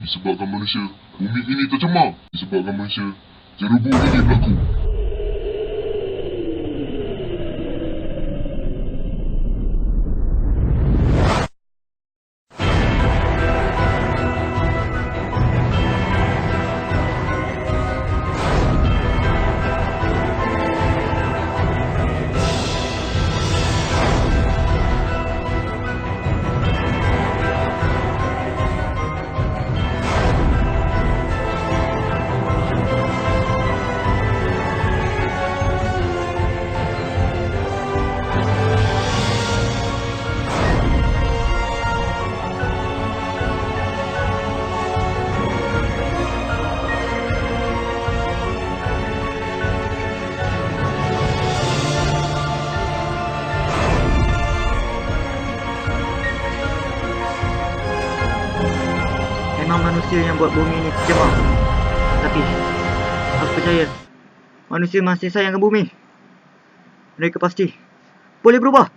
Disebabkan manusia, bumi ini tercemar. Disebabkan manusia, jerubu ini berlaku. Memang manusia yang buat bumi ini tercemar. Tapi, aku percaya, manusia masih sayangkan bumi. Mereka pasti boleh berubah.